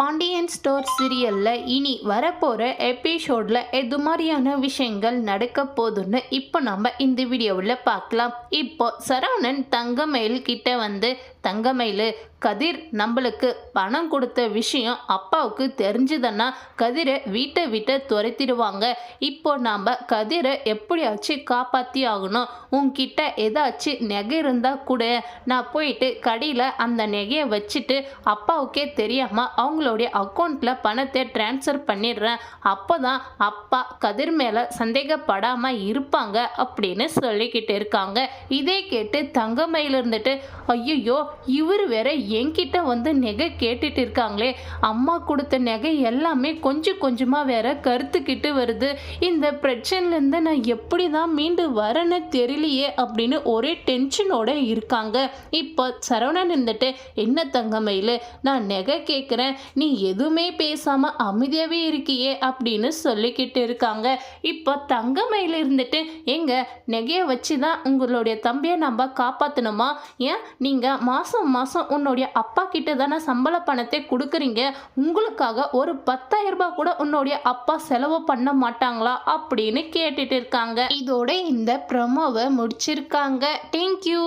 Pandian store சீரியலில் இனி வரப்போகிற எபிசோடில் எது மாதிரியான விஷயங்கள் நடக்க போகுதுன்னு இப்போ நம்ம இந்த வீடியோவில் பார்க்கலாம். இப்போ சரவணன் தங்கமயில் கிட்ட வந்து தங்கமயில் கதிர் நம்மளுக்கு பணம் கொடுத்த விஷயம் அப்பாவுக்கு தெரிஞ்சுதுன்னா கதிரை வீட்டை விட்டு துரைத்திடுவாங்க. இப்போ நாம் கதிரை எப்படியாச்சும் காப்பாற்றி ஆகணும். உன்கிட்ட ஏதாச்சும் நெகை இருந்தால் கூட. நான் போயிட்டு கடையில் அந்த நெகையை வச்சுட்டு அப்பாவுக்கே தெரியாமல் அவங்களுடைய அக்கௌண்ட்டில் பணத்தை ட்ரான்ஸ்ஃபர் பண்ணிடுறேன். அப்போ தான் அப்பா கதிர் மேலே சந்தேகப்படாமல் இருப்பாங்க அப்படின்னு சொல்லிக்கிட்டு இருக்காங்க. இதே கேட்டு தங்கமையில் இருந்துட்டு ஐயோ இவர் வேற என்கிட்ட வந்து நகை கேட்டுட்டு இருக்காங்களே. அம்மா கொடுத்த நகை எல்லாமே கொஞ்சம் கொஞ்சமாக வேற கருத்துக்கிட்டு வருது. இந்த பிரச்சனைலேருந்து நான் எப்படி தான் மீண்டு வரேன்னு தெரியலையே அப்படின்னு ஒரே டென்ஷனோட இருக்காங்க. இப்போ சரவணன் இருந்துட்டு என்ன தங்கமயில் நான் நகை கேட்குறேன் நீ எதுவுமே பேசாமல் அமைதியாகவே இருக்கியே அப்படின்னு சொல்லிக்கிட்டு இருக்காங்க. இப்போ தங்கமையில் இருந்துட்டு எங்க நகையை வச்சு தான் உங்களுடைய தம்பியை நம்ம காப்பாற்றணுமா ஏன் நீங்கள் மாதம் மாதம் உன்னுடைய அப்பா கிட்ட தானே சம்பள பணத்தை கொடுக்குறீங்க? உங்களுக்காக ஒரு பத்தாயிரம் ரூபாய் கூட உன்னுடைய அப்பா செலவு பண்ண மாட்டாங்களா? அப்படின்னு கேட்டுட்டு இருக்காங்க. இதோட இந்த ப்ரமோவை முடிச்சிருக்காங்க. தேங்க்யூ